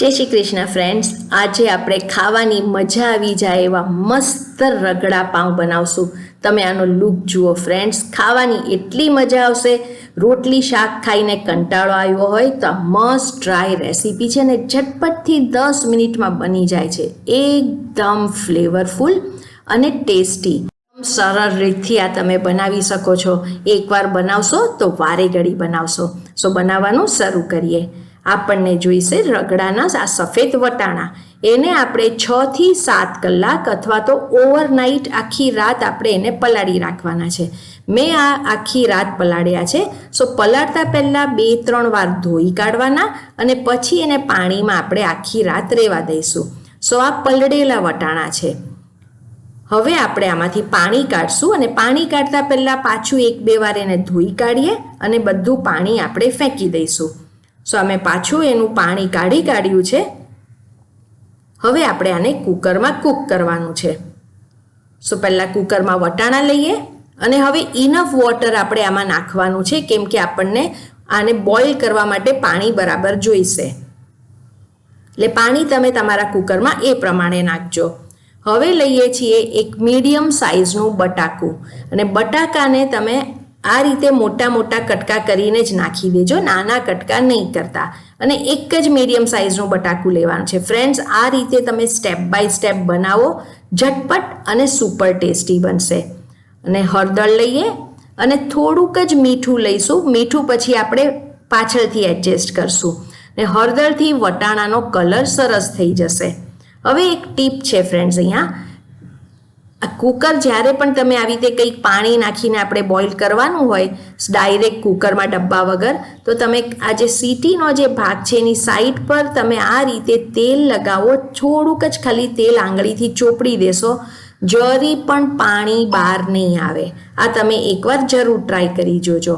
જય શ્રી કૃષ્ણ ફ્રેન્ડ્સ આજે આપણે ખાવાની મજા આવી જાય એવા મસ્ત રગડા પાઉં બનાવશું. તમે આનો લુક જુઓ ફ્રેન્ડ્સ ખાવાની એટલી મજા આવશે. રોટલી શાક ખાઈને કંટાળો આવ્યો હોય તો આ મસ્ત ડ્રાય રેસીપી છે ને ઝટપટથી દસ મિનિટમાં બની જાય છે. એકદમ ફ્લેવરફુલ અને ટેસ્ટી સરળ રીતથી આ તમે બનાવી શકો છો. એકવાર બનાવશો તો વારે ઘડી બનાવશો. સો બનાવવાનું શરૂ કરીએ. આપણને જોઈશે રગડાના આ સફેદ વટાણા. એને આપણે છ થી સાત કલાક અથવા તો ઓવરનાઇટ આખી રાત આપણે એને પલાળી રાખવાના છે. મેં આ આખી રાત પલાળ્યા છે. સો પલાળતા પહેલાં બે ત્રણ વાર ધોઈ કાઢવાના અને પછી એને પાણીમાં આપણે આખી રાત રહેવા દઈશું. સો આ પલળેલા વટાણા છે. હવે આપણે આમાંથી પાણી કાઢશું અને પાણી કાઢતા પહેલાં પાછું એક બે વાર એને ધોઈ કાઢીએ અને બધું પાણી આપણે ફેંકી દઈશું. સો અમે પાછું એનું પાણી કાઢી કાઢ્યું છે. હવે આપણે આને કુકરમાં કૂક કરવાનું છે. સો પહેલાં કુકરમાં વટાણા લઈએ અને હવે ઇનફ વોટર આપણે આમાં નાખવાનું છે કેમ કે આપણને આને બોઇલ કરવા માટે પાણી બરાબર જોઈશે. એટલે પાણી તમે તમારા કુકરમાં એ પ્રમાણે નાખજો. હવે લઈએ છીએ એક મીડિયમ સાઇઝનું બટાકું. અને બટાકાને તમે આ રીતે મોટા મોટા કટકા કરીને જ નાખી દેજો. નાના કટકા નહીં કરતા. અને એક જ મીડિયમ સાઇઝનું બટાકું લેવાનું છે. ફ્રેન્ડ્સ આ રીતે તમે સ્ટેપ બાય સ્ટેપ બનાવો. ઝટપટ અને સુપર ટેસ્ટી બનશે. અને હળદર લઈએ અને થોડુંક જ મીઠું લઈશું. મીઠું પછી આપણે પાછળથી એડજસ્ટ કરશું. ને હળદરથી વટાણાનો કલર સરસ થઈ જશે. હવે એક ટીપ છે ફ્રેન્ડ્સ અહીંયા. કુકર જ્યારે પણ તમે આવી રીતે કંઈક પાણી નાખીને આપણે બોઇલ કરવાનું હોય, ડાયરેક્ટ કુકરમાં ડબ્બા વગર, તો તમે આ જે સીટીનો જે ભાગ છે એની સાઈડ પર તમે આ રીતે તેલ લગાવો, થોડુંક જ ખાલી તેલ આંગળીથી ચોપડી દેશો, જરી પણ પાણી બહાર નહીં આવે. આ તમે એકવાર જરૂર ટ્રાય કરી જોજો.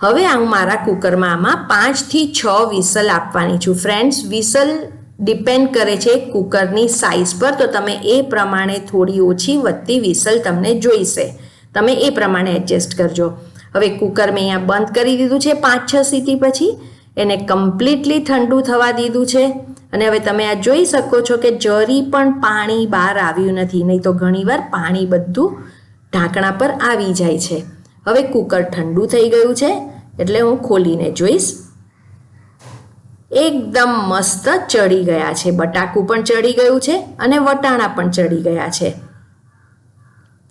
હવે હું મારા કુકરમાં આમાં પાંચથી છ વિસલ આપવાની છું. ફ્રેન્ડ્સ વિસલ ડિપેન્ડ કરે છે કુકરની સાઇઝ પર, તો તમે એ પ્રમાણે થોડી ઓછી વધતી વિસલ તમને જોઈશે. તમે એ પ્રમાણે એડજસ્ટ કરજો. હવે કુકર મેં અહીંયા બંધ કરી દીધું છે પાંચ છ સીટી પછી. એને કમ્પ્લીટલી ઠંડુ થવા દીધું છે. અને હવે તમે આ જોઈ શકો છો કે જરી પણ પાણી બહાર આવ્યું નથી. નહીં તો ઘણીવાર પાણી બધું ઢાંકણા પર આવી જાય છે. હવે કુકર ઠંડુ થઈ ગયું છે, એટલે હું ખોલીને જોઈશ. એકદમ મસ્ત ચડી ગયા છે. બટાકું પણ ચડી ગયું છે અને વટાણા પણ ચડી ગયા છે.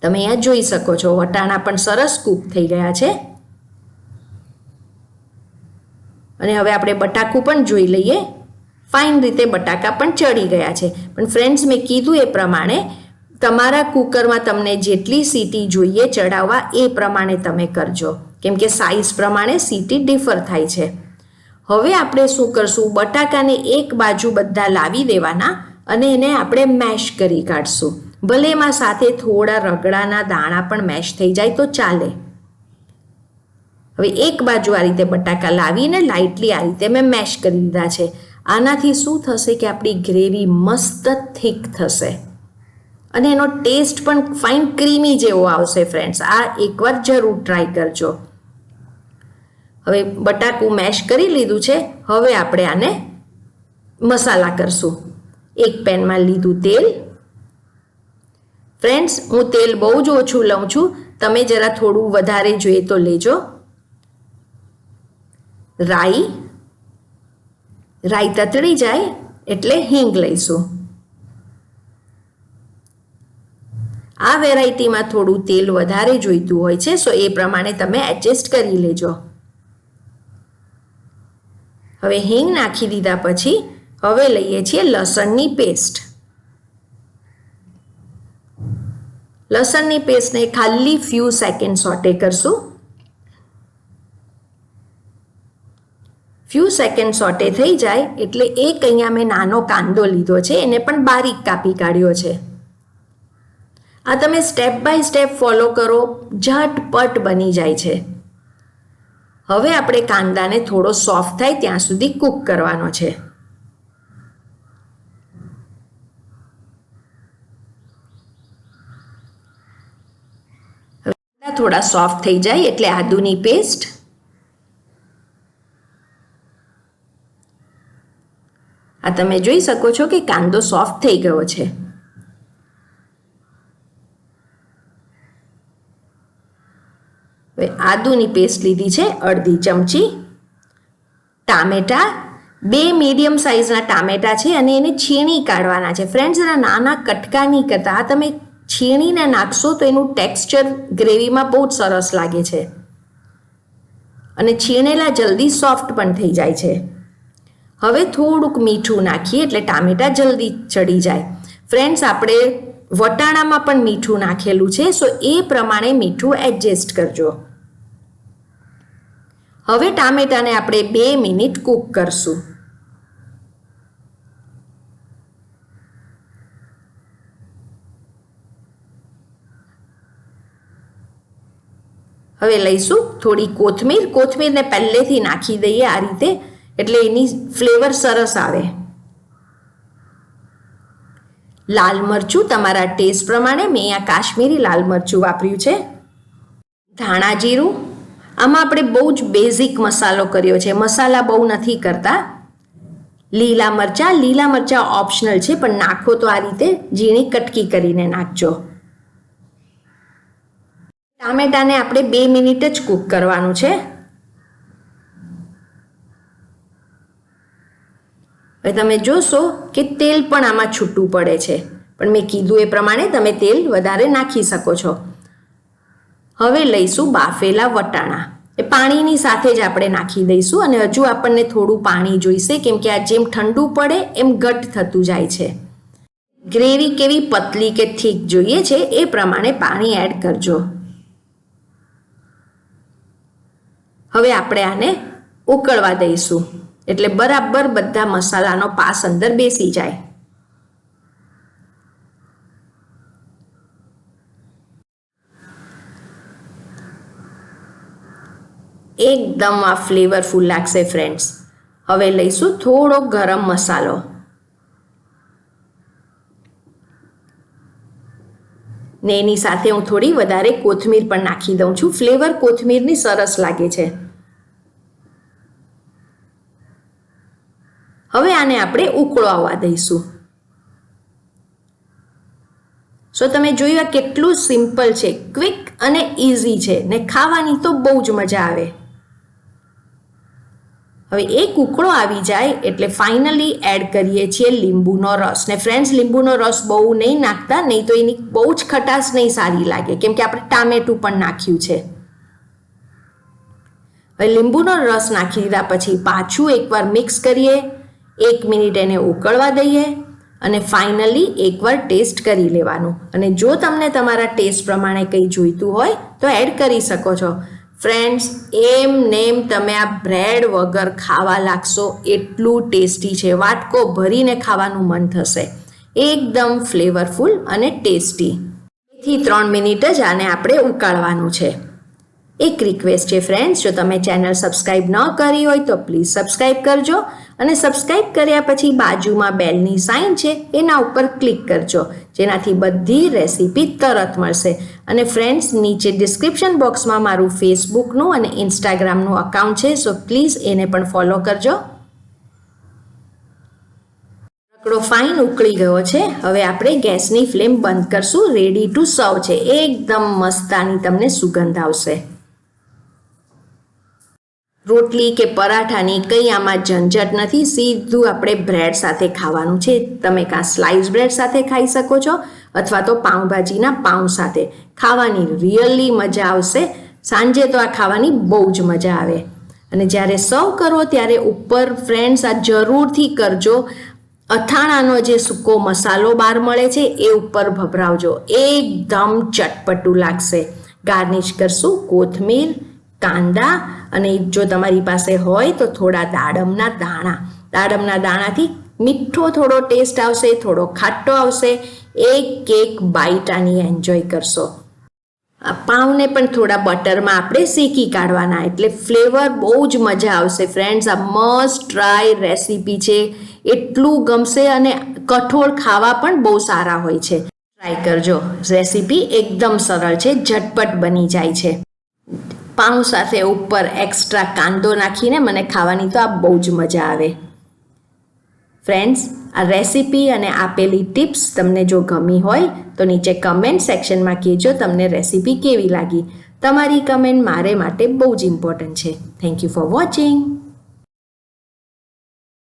તમે અહીંયા જોઈ શકો છો, વટાણા પણ સરસ કૂક થઈ ગયા છે. અને હવે આપણે બટાકું પણ જોઈ લઈએ. ફાઇન રીતે બટાકા પણ ચડી ગયા છે. પણ ફ્રેન્ડ્સ, મેં કીધું એ પ્રમાણે તમારા કુકરમાં તમને જેટલી સીટી જોઈએ ચડાવવા એ પ્રમાણે તમે કરજો. કેમ કે સાઇઝ પ્રમાણે સીટી ડિફર થાય છે. હવે આપણે શું કરશું? બટાકાને એક બાજુ બધા લાવી દેવાના અને એને આપણે મેશ કરી કાઢશું. ભલે એમાં સાથે થોડા રગડાના દાણા પણ મેશ થઈ જાય તો ચાલે. હવે એક બાજુ આ રીતે બટાકા લાવીને લાઇટલી આ રીતે મેં મેશ કરી દીધા છે. આનાથી શું થશે કે આપણી ગ્રેવી મસ્ત થીક થશે. અને એનો ટેસ્ટ પણ ફાઇન ક્રીમી જેવો આવશે ફ્રેન્ડ્સ આ એકવાર જરૂર ટ્રાય કરજો. હવે બટાકું મેશ કરી લીધું છે, હવે આપણે આને મસાલા કરશું. એક પેનમાં લીધું તેલ. ફ્રેન્ડ્સ હું તેલ બહુ જ ઓછું લઉં છું. તમે જરા થોડું વધારે જોઈએ તો લેજો. રાઈ. રાઈ તતડી જાય એટલે હિંગ લઈશું. આ વેરાયટીમાં થોડું તેલ વધારે જોઈતું હોય છે સો એ પ્રમાણે તમે એડજસ્ટ કરી લેજો. હવે હિંગ નાખી દીધા પછી હવે લઈએ છીએ લસણની પેસ્ટ. લસણની પેસ્ટને ખાલી ફ્યુ સેકન્ડ સોટે કરશું. ફ્યુ સેકન્ડ સોટે થઈ જાય એટલે એક અહીંયા મેં નાનો કાંદો લીધો છે, એને પણ બારીક કાપી કાઢ્યો છે. આ તમે સ્ટેપ બાય સ્ટેપ ફોલો કરો, ઝટપટ બની જાય છે. હવે આપણે કાંદાને થોડો સોફ્ટ થાય ત્યાં સુધી કૂક કરવાનો છે. થોડા સોફ્ટ થઈ જાય એટલે આદુની પેસ્ટ આ તમે જોઈ શકો છો કે કાંદો સોફ્ટ થઈ ગયો છે. હવે આદુની પેસ્ટ લીધી છે અડધી ચમચી ટામેટા, બે મીડિયમ સાઇઝના ટામેટા છે અને એને છીણી કાઢવાના છે. ફ્રેન્ડ્સ એના નાના કટકા નહીં કરતા. આ તમે છીણીને નાખશો તો એનું ટેક્સચર ગ્રેવીમાં બહુ જ સરસ લાગે છે. અને છીણેલા જલ્દી સોફ્ટ પણ થઈ જાય છે. હવે થોડુંક મીઠું નાખીએ એટલે ટામેટા જલ્દી ચડી જાય. ફ્રેન્ડ્સ આપણે વટાણામાં પણ મીઠું નાખેલું છે સો એ પ્રમાણે મીઠું એડજસ્ટ કરજો. હવે ટામેટાને આપણે બે મિનિટ કૂક કરશું. હવે લઈશું થોડી કોથમીર. કોથમીરને પહેલેથી નાખી દઈએ આ રીતે, એટલે એની ફ્લેવર સરસ આવે. લાલ મરચું, તમારા ટેસ્ટ પ્રમાણે મેં આ કાશ્મીરી લાલ મરચું વાપર્યું છે. ધાણા જીરું આમાં આપણે બહુ જ બેઝિક મસાલો કર્યો છે. મસાલા બહુ નથી કરતા. લીલા મરચાં લીલા મરચાં ઓપ્શનલ છે, પણ નાખો તો આ રીતે ઝીણી કટકી કરીને નાખજો. ટામેટાને આપણે બે મિનિટ જ કૂક કરવાનું છે. હવે તમે જોશો કે તેલ પણ આમાં છૂટું પડે છે. પણ મેં કીધું એ પ્રમાણે તમે તેલ વધારે નાખી શકો છો. હવે લઈશું બાફેલા વટાણા. એ પાણીની સાથે જ આપણે નાખી દઈશું અને હજુ આપણને થોડું પાણી જોઈશે કેમ કે આ જેમ ઠંડુ પડે એમ ઘટ થતું જાય છે. ગ્રેવી કેવી પતલી કે થીક જોઈએ છે એ પ્રમાણે પાણી એડ કરજો. હવે આપણે આને ઉકળવા દઈશું. એટલે બરાબર બધા મસાલાનો પાસ અંદર બેસી જાય. એકદમ આ ફ્લેવરફુલ લાગશે ફ્રેન્ડ્સ હવે લઈશું થોડો ગરમ મસાલો. ને એની સાથે હું થોડી વધારે કોથમીર પણ નાખી દઉં છું. ફ્લેવર કોથમીરની સરસ લાગે છે. હવે આને આપણે ઉકળો આવવા દઈશું. સો તમે જોયું કેટલું સિમ્પલ છે ક્વિક અને ઇઝી છે. ને ખાવાની તો બહુ જ મજા આવે. હવે એક ઉકળો આવી જાય એટલે ફાઇનલી એડ કરીએ છીએ લીંબુનો રસ. ને ફ્રેન્ડ્સ લીંબુનો રસ બહુ નહીં નાખતા, નહીં તો એની બહુ જ ખટાશ નહીં સારી લાગે. કેમ કે આપણે ટામેટું પણ નાખ્યું છે. હવે લીંબુનો રસ નાખી દીધા પછી પાછું એકવાર મિક્સ કરીએ. એક મિનિટ એને ઉકળવા દઈએ અને ફાઇનલી એકવાર ટેસ્ટ કરી લેવાનું. અને જો તમને તમારા ટેસ્ટ પ્રમાણે કંઈ જોઈતું હોય તો એડ કરી શકો છો. ફ્રેન્ડ્સ એમ નેમ તમે આ બ્રેડ વગર ખાવા લાગશો, એટલું ટેસ્ટી છે. વાટકો ભરીને ખાવાનું મન થશે. એકદમ ફ્લેવરફુલ અને ટેસ્ટી થી ત્રણ મિનિટ જ આને આપણે ઉકાળવાનું છે. એક રિક્વેસ્ટ છે ફ્રેન્ડ્સ જો તમે ચેનલ સબસ્ક્રાઈબ ન કરી હોય તો પ્લીઝ સબસ્ક્રાઈબ કરજો. અને સબસ્ક્રાઇબ કર્યા પછી બાજુમાં બેલની સાઇન છે, એના ઉપર ક્લિક કરજો. જેનાથી બધી રેસીપી તરત મળશે. અને ફ્રેન્ડ્સ નીચે ડિસ્ક્રિપ્શન બોક્સમાં મારું ફેસબુકનું અને ઇન્સ્ટાગ્રામનું અકાઉન્ટ છે સો પ્લીઝ એને પણ ફોલો કરજો. રકડો ફાઇન ઉકળી ગયો છે. હવે આપણે ગેસની ફ્લેમ બંધ કરશું. રેડી ટુ સર્વ છે. એકદમ મસ્તાની તમને સુગંધ આવશે. રોટલી કે પરાઠાની કંઈ આમાં ઝંઝટ નથી, સીધું આપણે બ્રેડ સાથે ખાવાનું છે. તમે કાં સ્લાઇસ બ્રેડ સાથે ખાઈ શકો છો અથવા તો પાઉંભાજીના પાઉં સાથે. ખાવાની રિયલી મજા આવશે. સાંજે તો આ ખાવાની બહુ જ મજા આવે. અને જ્યારે સર્વ કરો ત્યારે ઉપર ફ્રેન્ડ્સ આ જરૂરથી કરજો. અથાણાનો જે સૂકો મસાલો બહાર મળે છે એ ઉપર ભભરાવજો. એકદમ ચટપટું લાગશે. ગાર્નિશ કરશું કોથમીર, કાંદા અને જો તમારી પાસે હોય તો થોડા દાડમના દાણા. દાડમના દાણાથી મીઠો થોડો ટેસ્ટ આવશે, થોડો ખાટો આવશે. એક કેક બાઈટ આની એન્જોય કરશો. આ પાવને પણ થોડા બટરમાં આપણે શેકી કાઢવાના, એટલે ફ્લેવર બહુ જ મજા આવશે. ફ્રેન્ડ્સ આ મસ્ટ ટ્રાય રેસીપી છે. એટલું ગમશે અને કઠોળ ખાવા પણ બહુ સારા હોય છે. ટ્રાય કરજો. રેસીપી એકદમ સરળ છે, ઝટપટ બની જાય છે. પાઉં સાથે ઉપર એક્સ્ટ્રા કાંદો નાખીને મને ખાવાની તો આ બહુ જ મજા આવે. ફ્રેન્ડ્સ આ રેસીપી અને આપેલી ટિપ્સ તમને જો ગમી હોય, તો નીચે કમેન્ટ સેક્શનમાં કહેજો તમને રેસીપી કેવી લાગી. તમારી કમેન્ટ મારે માટે બહુ જ ઇમ્પોર્ટન્ટ છે. Thank you for watching